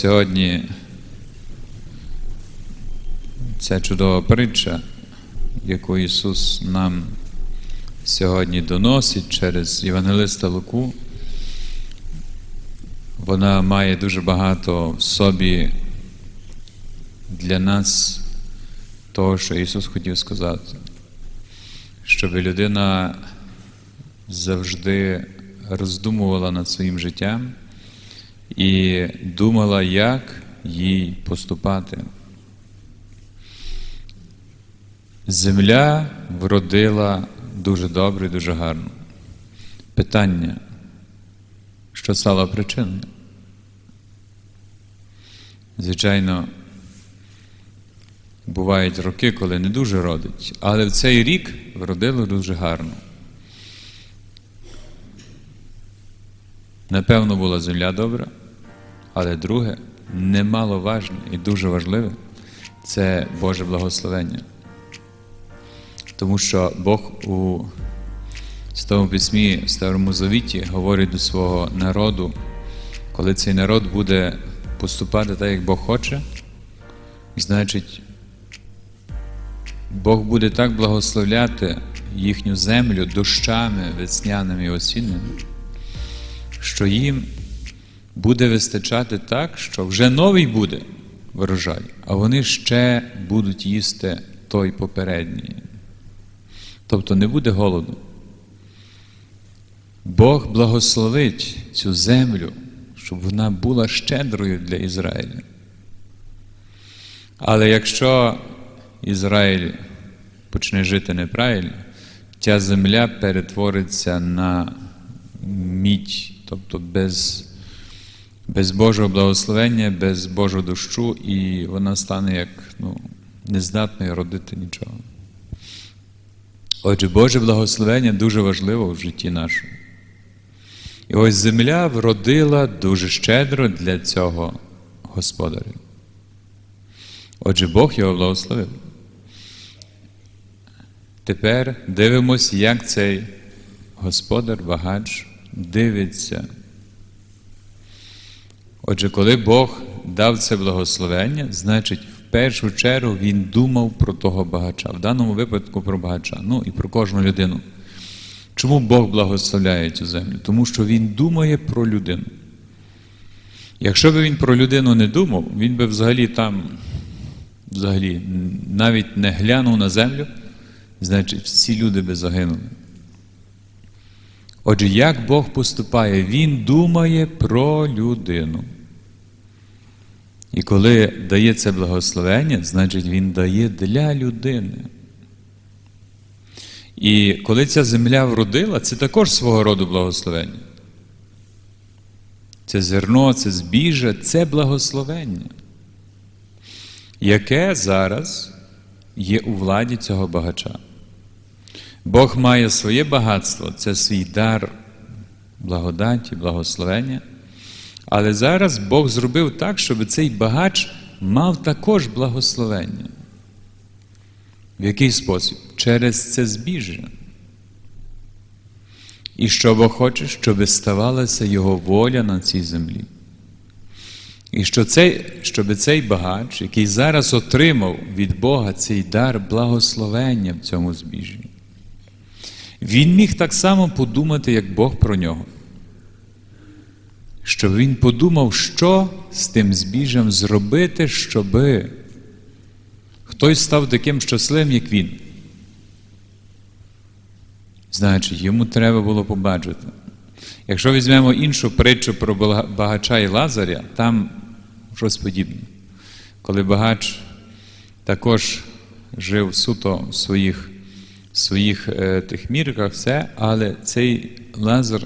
сьогодні ця чудова притча, яку Ісус нам сьогодні доносить через Євангелиста Луку, вона має дуже багато в собі для нас того, що Ісус хотів сказати, щоб людина завжди роздумувала над своїм життям і думала, як їй поступати. Земля вродила дуже добре, і дуже гарно. Питання, що стало причиною? Звичайно, бувають роки, коли не дуже родить, але в цей рік вродило дуже гарно. Напевно, була земля добра, але друге, немаловажне і дуже важливе це Боже благословення. Тому що Бог у Святому Письмі, в Старому Завіті говорить до свого народу, коли цей народ буде поступати так, як Бог хоче, значить, Бог буде так благословляти їхню землю дощами весняними і осінними, що їм буде вистачати так, що вже новий буде врожай, а вони ще будуть їсти той попередній. Тобто не буде голоду. Бог благословить цю землю, щоб вона була щедрою для Ізраїля. Але якщо Ізраїль почне жити неправильно, ця земля перетвориться на мідь, тобто без, без Божого благословення, без Божого дощу, і вона стане як ну, нездатною родити нічого. Отже, Боже благословення дуже важливо в житті нашому. І ось земля вродила дуже щедро для цього господаря. Отже, Бог його благословив. Тепер дивимося, як цей господар багач дивиться. Отже, коли Бог дав це благословення, значить, в першу чергу він думав про того багача, в даному випадку про багача, ну і про кожну людину. Чому Бог благословляє цю землю? Тому що Він думає про людину. Якщо б він про людину не думав, він би взагалі там, взагалі, навіть не глянув на землю, значить, всі люди би загинули. Отже, як Бог поступає? Він думає про людину. І коли дає це благословення, значить Він дає для людини. І коли ця земля вродила, це також свого роду благословення. Це зерно, це збіжжя, це благословення, яке зараз є у владі цього багача. Бог має своє багатство, це свій дар благодаті, благословення. Але зараз Бог зробив так, щоб цей багач мав також благословення. В який спосіб? Через це збіжжя. І що Бог хоче, щоб ставалася Його воля на цій землі. І що цей, щоб цей багач, який зараз отримав від Бога цей дар благословення в цьому збіжжі, він міг так само подумати, як Бог про нього. Щоб він подумав, що з тим збіжжям зробити, щоби хтось став таким щасливим, як він. Значить, йому треба було побачити. Якщо візьмемо іншу притчу про багача і Лазаря, там щось подібне. Коли багач також жив суто в своїх своїх е, тих мірках, все, але цей Лазар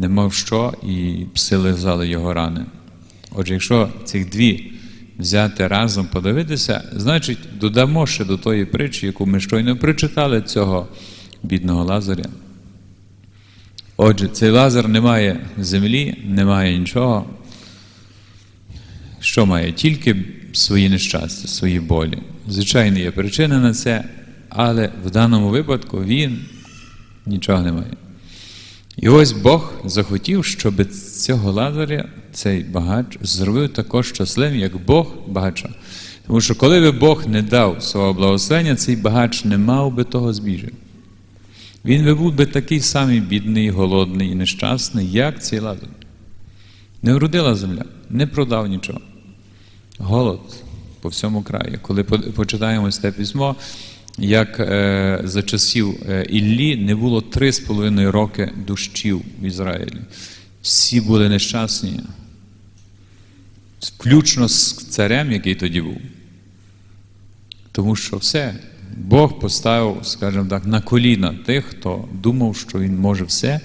не мав що, і пси лизали його рани. Отже, якщо цих дві взяти разом подивитися, значить додамо ще до тої притчі, яку ми щойно прочитали цього бідного Лазаря. Отже, цей Лазар не має землі, не має нічого. Що має? Тільки свої нещастя, свої болі. Звичайно, є причина на це, але в даному випадку він нічого не має. І ось Бог захотів, щоб цього Лазаря, цей багач, зробив також щасливим, як Бог багача. Тому що коли би Бог не дав свого благословення, цей багач не мав би того збіжжя. Він би був би такий самий бідний, голодний і нещасний, як цей Лазар. Не вродила земля, не продав нічого. Голод по всьому краї. Коли почитаємо це письмо, як е, за часів е, Іллі не було три з половиною роки дощів в Ізраїлі. Всі були нещасні, включно з царем, який тоді був. Тому що все, Бог поставив, скажімо так, на коліна тих, хто думав, що він може все,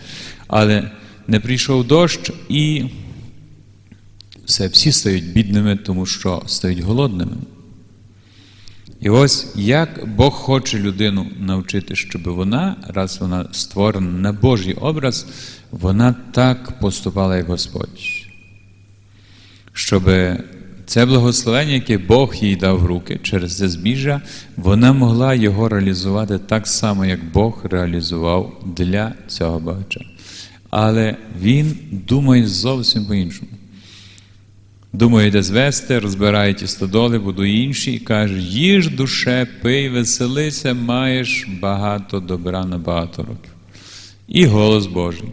але не прийшов дощ і все, всі стають бідними, тому що стають голодними. І ось як Бог хоче людину навчити, щоб вона, раз вона створена на Божий образ, вона так поступала, як Господь. Щоб це благословення, яке Бог їй дав в руки через це збіжжя, вона могла його реалізувати так само, як Бог реалізував для цього багача. Але він думає зовсім по-іншому. Думає, де звести, розбирає ті стодоли, будує інші, і каже: їж душе, пий, веселися, маєш багато добра на багато років. І голос Божий.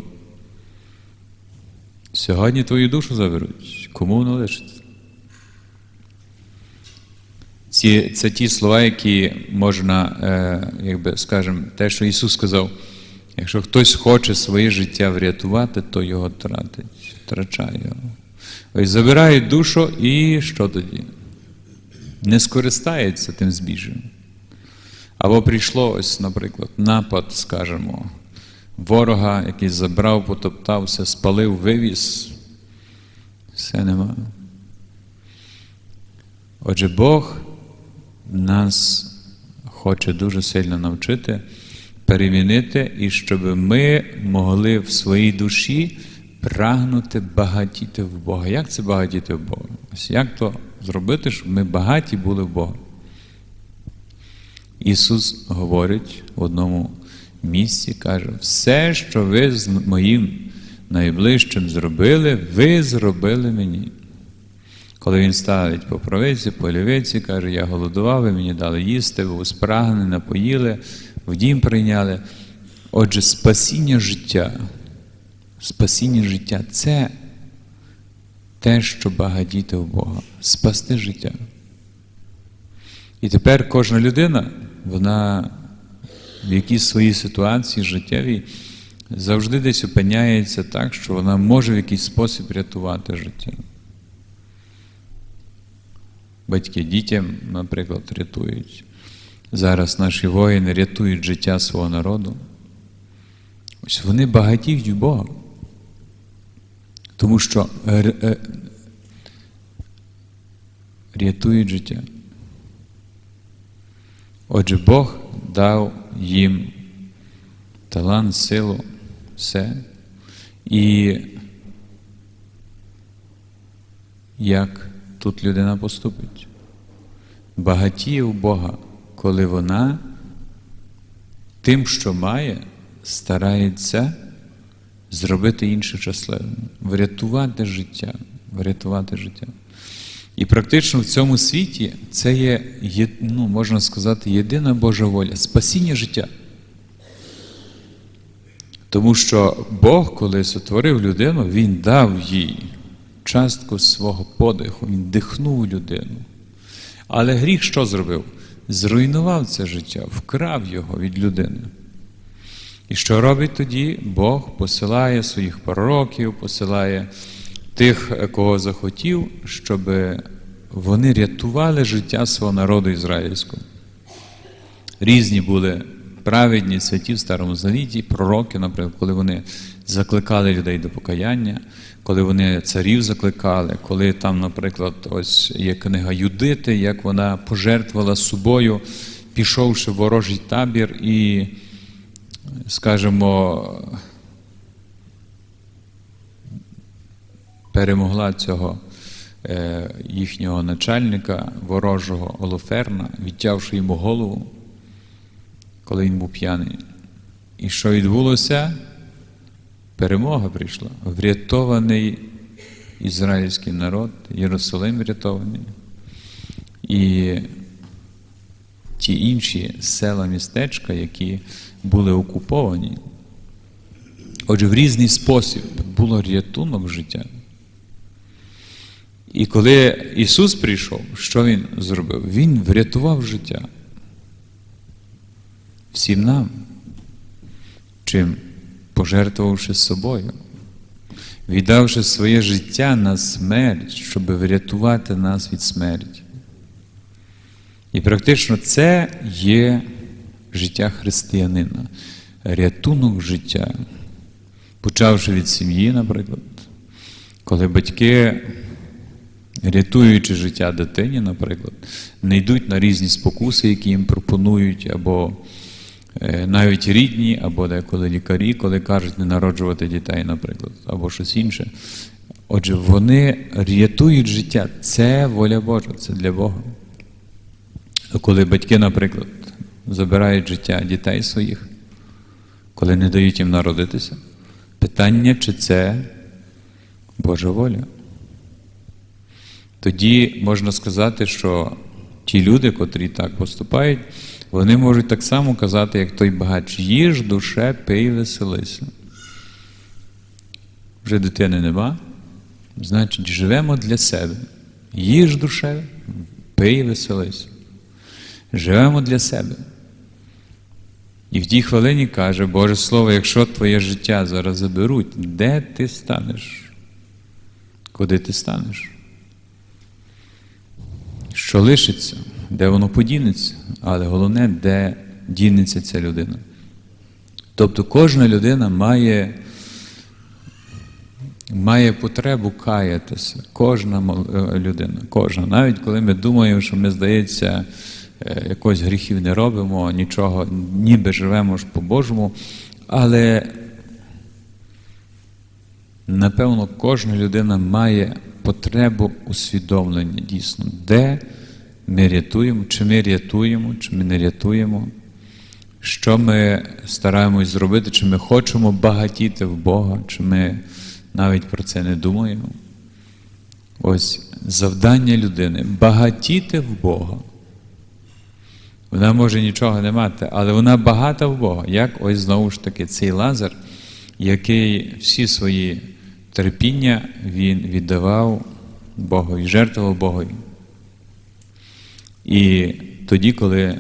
Сьогодні твою душу заберуть. Кому лишиться? Ці, це ті слова, які можна, е, якби скажемо, те, що Ісус сказав, якщо хтось хоче своє життя врятувати, то його тратить, втрачає його. Ось забирають душу і що тоді? Не скористається тим збіжжям. Або прийшло ось, наприклад, напад, скажімо, ворога, який забрав, потоптався, спалив, вивіз. Все нема. Отже, Бог нас хоче дуже сильно навчити, перемінити, і щоб ми могли в своїй душі прагнути багатіти в Бога. Як це багатіти в Бога? Ось як то зробити, щоб ми багаті були в Бога? Ісус говорить в одному місці, каже, все, що ви з моїм найближчим зробили, ви зробили мені. Коли він ставить по правиці, по лівиці, каже, я голодував, ви мені дали їсти, ви спрагнені, напоїли, в дім прийняли. Отже, спасіння життя, спасіння життя це те, що багатіти в Бога, спасти життя. І тепер кожна людина, вона в якійсь своїй ситуації життєвій завжди десь опиняється так, що вона може в якийсь спосіб рятувати життя. Батьки дітям, наприклад, рятують. Зараз наші воїни рятують життя свого народу. Ось вони багатіють Бога. Тому що е, рятують життя. Отже, Бог дав їм талант, силу, все. І як тут людина поступить? Багатіє у Бога, коли вона тим, що має, старається зробити інше щасливим, врятувати життя, врятувати життя. І практично в цьому світі це є, ну, можна сказати, єдина Божа воля спасіння життя. Тому що Бог, коли сотворив людину, Він дав їй частку свого подиху, Він дихнув людину. Але гріх що зробив? Зруйнував це життя, вкрав його від людини. І що робить тоді? Бог посилає своїх пророків, посилає тих, кого захотів, щоб вони рятували життя свого народу ізраїльського. Різні були праведні святі в Старому Завіті, пророки, наприклад, коли вони закликали людей до покаяння, коли вони царів закликали, коли там, наприклад, ось є книга Юдити, як вона пожертвувала собою, пішовши в ворожий табір і, скажімо, перемогла цього е, їхнього начальника, ворожого Олоферна, відтявши йому голову, коли він був п'яний. І що відбулося? перемога прийшла, врятований ізраїльський народ, Єрусалим врятований. І ті інші села містечка, які були окуповані. Отже, в різний спосіб було рятунок життя. І коли Ісус прийшов, що Він зробив? Він врятував життя. Всім нам, чим пожертвувавши собою, віддавши своє життя на смерть, щоб врятувати нас від смерті. І практично це є життя християнина, рятунок життя, почавши від сім'ї, наприклад, коли батьки, рятуючи життя дитині, наприклад, не йдуть на різні спокуси, які їм пропонують, або е, навіть рідні, або деколи лікарі, коли кажуть не народжувати дітей, наприклад, або щось інше. Отже, вони рятують життя. Це воля Божа, це для Бога. Коли батьки, наприклад, забирають життя дітей своїх, коли не дають їм народитися, питання, чи це Божа воля. Тоді можна сказати, що ті люди, котрі так поступають, вони можуть так само казати, як той багач, їж душе, пий, веселися. Вже дитини нема, значить, живемо для себе. Їж душе, пий, веселися. Живемо для себе. І в тій хвилині каже Боже Слово, якщо твоє життя зараз заберуть, де ти станеш? Куди ти станеш? Що лишиться, де воно подінеться, але головне, де дінеться ця людина. Тобто кожна людина має, має потребу каятися, кожна е, людина, кожна. Навіть коли ми думаємо, що ми, здається, якось гріхів не робимо, нічого, ніби живемо ж по-божому, але напевно кожна людина має потребу усвідомлення дійсно, де ми рятуємо, чи ми рятуємо, чи ми не рятуємо, що ми стараємось зробити, чи ми хочемо багатіти в Бога, чи ми навіть про це не думаємо. Ось завдання людини багатіти в Бога. Вона може нічого не мати, але вона багата в Бога. Як ось знову ж таки цей Лазар, який всі свої терпіння він віддавав Богові, жертвував Богові. І тоді, коли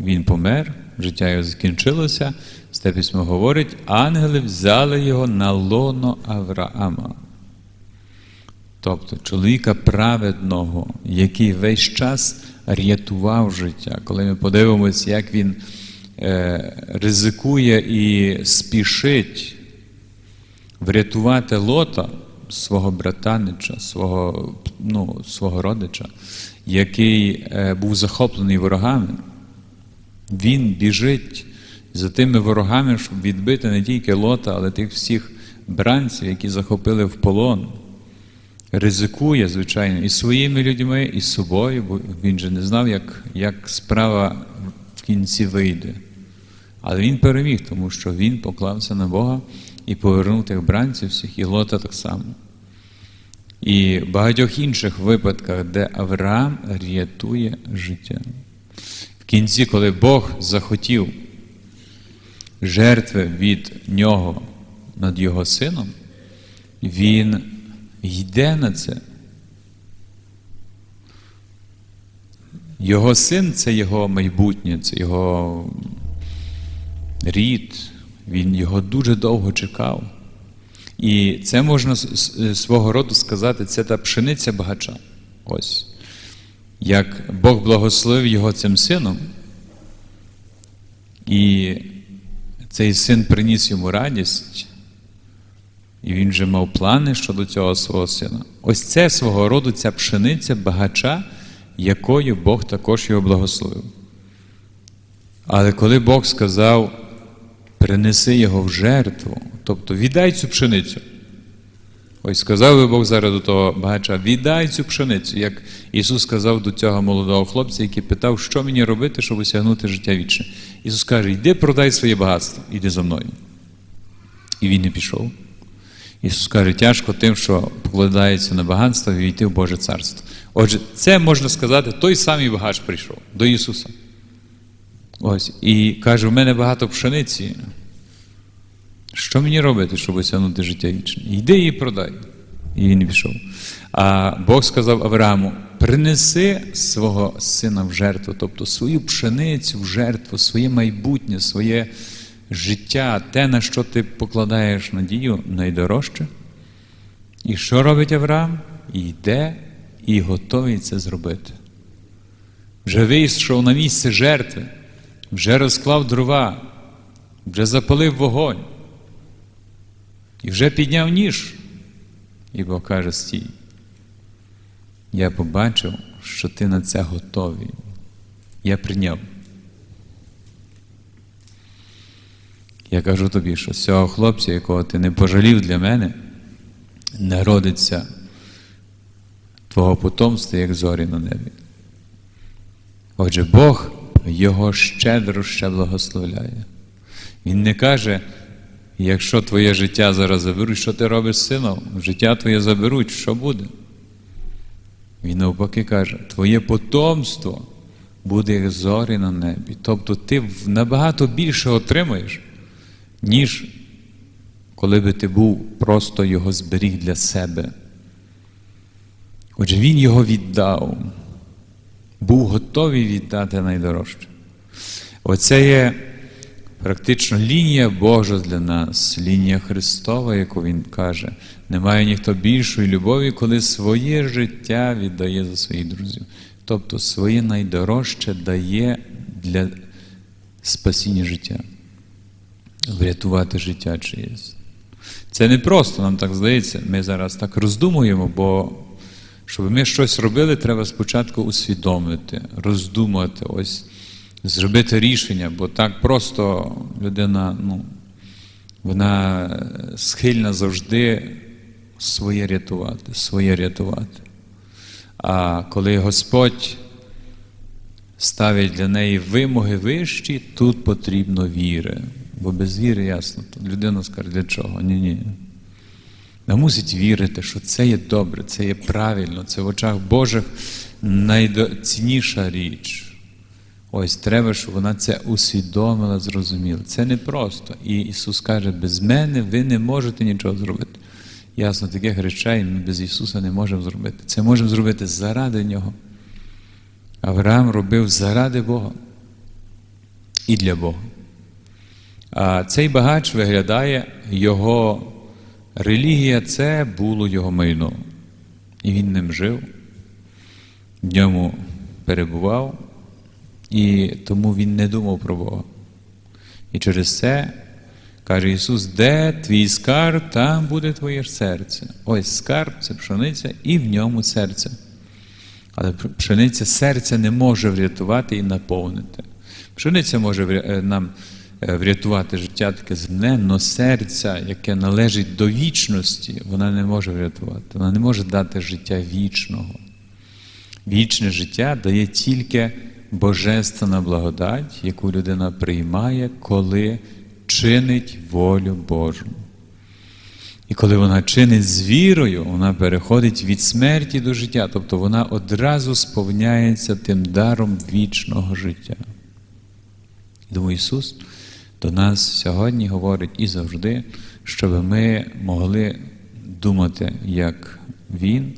він помер, життя його закінчилося, Святе письмо говорить, ангели взяли його на лоно Авраама. Тобто чоловіка праведного, який весь час рятував життя. Коли ми подивимося, як він е, ризикує і спішить врятувати лота, свого братанича, свого, ну, свого родича, який е, був захоплений ворогами, він біжить за тими ворогами, щоб відбити не тільки лота, але тих всіх бранців, які захопили в полон ризикує, звичайно, і своїми людьми, і з собою, бо він же не знав, як, як справа в кінці вийде. Але він переміг, тому що він поклався на Бога і повернув тих бранців всіх, і Лота так само. І в багатьох інших випадках, де Авраам рятує життя. В кінці, коли Бог захотів жертви від нього над його сином, він йде на це. Його син це його майбутнє, це його рід. Він його дуже довго чекав. І це можна свого роду сказати, це та пшениця багача. Ось. Як Бог благословив його цим сином, і цей син приніс йому радість, і він вже мав плани щодо цього свого сина. Ось це свого роду ця пшениця багача, якою Бог також його благословив. Але коли Бог сказав, принеси його в жертву, тобто віддай цю пшеницю. Ось сказав би Бог зараз до того багача, віддай цю пшеницю, як Ісус сказав до цього молодого хлопця, який питав, що мені робити, щоб осягнути життя вічне. Ісус каже, йди продай своє багатство, іди за мною. І він не пішов. Ісус каже, тяжко тим, що покладається на багатство, війти в Боже царство. Отже, це можна сказати, той самий багач прийшов до Ісуса. Ось, і каже: у мене багато пшениці. Що мені робити, щоб осягнути життя вічне? Йди і продай. І він пішов. А Бог сказав Аврааму: принеси свого сина в жертву, тобто свою пшеницю в жертву, своє майбутнє, своє життя, те, на що ти покладаєш надію, найдорожче. І що робить Авраам? Йде і готовий це зробити. Вже вийшов на місце жертви, вже розклав дрова, вже запалив вогонь. І вже підняв ніж. І Бог каже, стій. Я побачив, що ти на це готовий. Я прийняв. Я кажу тобі, що з цього хлопця, якого ти не пожалів для мене, народиться твого потомства, як зорі на небі. Отже, Бог його щедро ще благословляє. Він не каже, якщо твоє життя зараз заберуть, що ти робиш з сином? Життя твоє заберуть, що буде? Він навпаки каже, твоє потомство буде як зорі на небі. Тобто ти набагато більше отримаєш, ніж коли би ти був просто його зберіг для себе. Отже, він його віддав, був готовий віддати найдорожче. Оце є практично лінія Божа для нас, лінія Христова, яку Він каже, немає ніхто більшої любові, коли своє життя віддає за своїх друзів. Тобто своє найдорожче дає для спасіння життя, врятувати життя чиєсь. Це не просто, нам так здається, ми зараз так роздумуємо, бо щоб ми щось робили, треба спочатку усвідомити, роздумати, ось зробити рішення, бо так просто людина, ну, вона схильна завжди своє рятувати, своє рятувати. А коли Господь ставить для неї вимоги вищі, тут потрібно віри. Бо без віри ясно, то людина скаже, для чого? Ні-ні. Вона мусить вірити, що це є добре, це є правильно, це в очах Божих найцінніша річ. Ось треба, щоб вона це усвідомила, зрозуміла. Це не просто. І Ісус каже, без мене ви не можете нічого зробити. Ясно, таких речей ми без Ісуса не можемо зробити. Це можемо зробити заради Нього. Авраам робив заради Бога і для Бога. Цей багач виглядає, його релігія це було його майно. І він ним жив, в ньому перебував, і тому він не думав про Бога. І через це каже Ісус, де твій скарб, там буде твоє серце. Ось скарб це пшениця, і в ньому серце. Але пшениця серця не може врятувати і наповнити. Пшениця може нам врятувати життя таке земне, але серця, яке належить до вічності, вона не може врятувати. Вона не може дати життя вічного. Вічне життя дає тільки божественна благодать, яку людина приймає, коли чинить волю Божу. І коли вона чинить з вірою, вона переходить від смерті до життя, тобто вона одразу сповняється тим даром вічного життя. Тому Ісус до нас сьогодні говорить і завжди, щоб ми могли думати, як Він,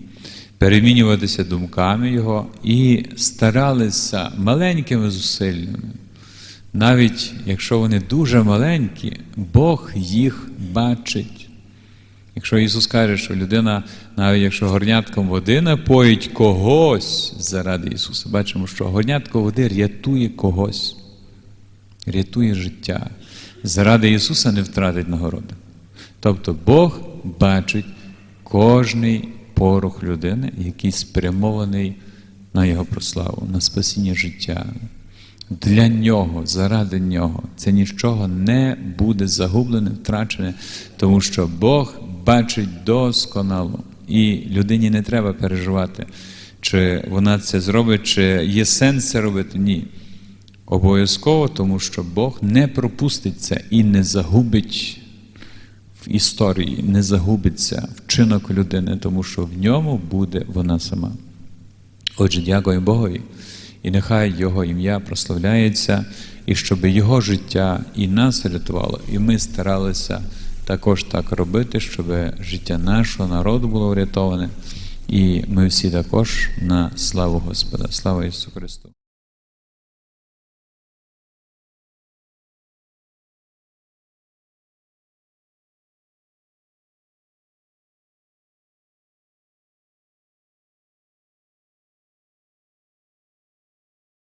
перемінюватися думками Його і старалися маленькими зусиллями. Навіть якщо вони дуже маленькі, Бог їх бачить. Якщо Ісус каже, що людина, навіть якщо горнятком води напоїть когось заради Ісуса, бачимо, що горнятко води рятує когось, рятує життя. Заради Ісуса не втратить нагороди. Тобто Бог бачить кожний порох людини, який спрямований на Його прославу, на спасіння життя. Для нього, заради нього, це нічого не буде загублене, втрачене, тому що Бог бачить досконало. І людині не треба переживати, чи вона це зробить, чи є сенс це робити. Ні. Обов'язково, тому що Бог не пропустить це і не загубить в історії не загубиться вчинок людини, тому що в ньому буде вона сама. Отже, дякую Богові, і нехай Його ім'я прославляється, і щоб Його життя і нас врятувало, і ми старалися також так робити, щоб життя нашого народу було врятоване, і ми всі також на славу Господа. Слава Ісусу Христу!